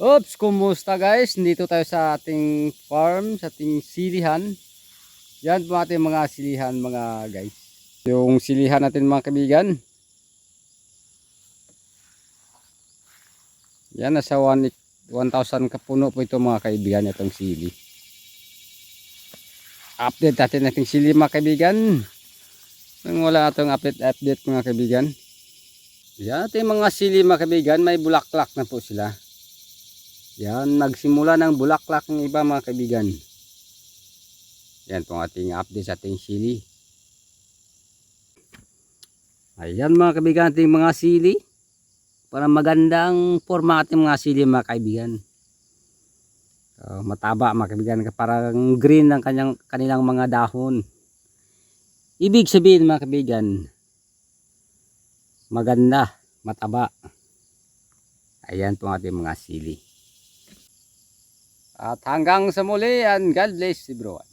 Oops, kumusta guys? Dito tayo sa ating farm, sa ating silihan. Yan po ating mga silihan mga guys. Yung silihan natin mga kaibigan. Yan, nasa 1 1,000 kapuno po ito mga kaibigan, itong sili. Update natin nating sili mga kaibigan. Nang wala itong update-update mga kaibigan. Yan, ating mga sili mga kaibigan, may bulaklak na po sila. Yan, nagsimula ng bulaklak ng iba mga kaibigan. Yan po ang ating update sa ating sili. Ayan mga kaibigan, ating mga sili. Para magandang forma ating mga sili mga kaibigan. So, mataba mga kaibigan, parang green ang kanyang, kanilang mga dahon. Ibig sabihin mga kaibigan, maganda, mataba. Ayan po ang ating mga sili. At hanggang sa muli and God bless everyone.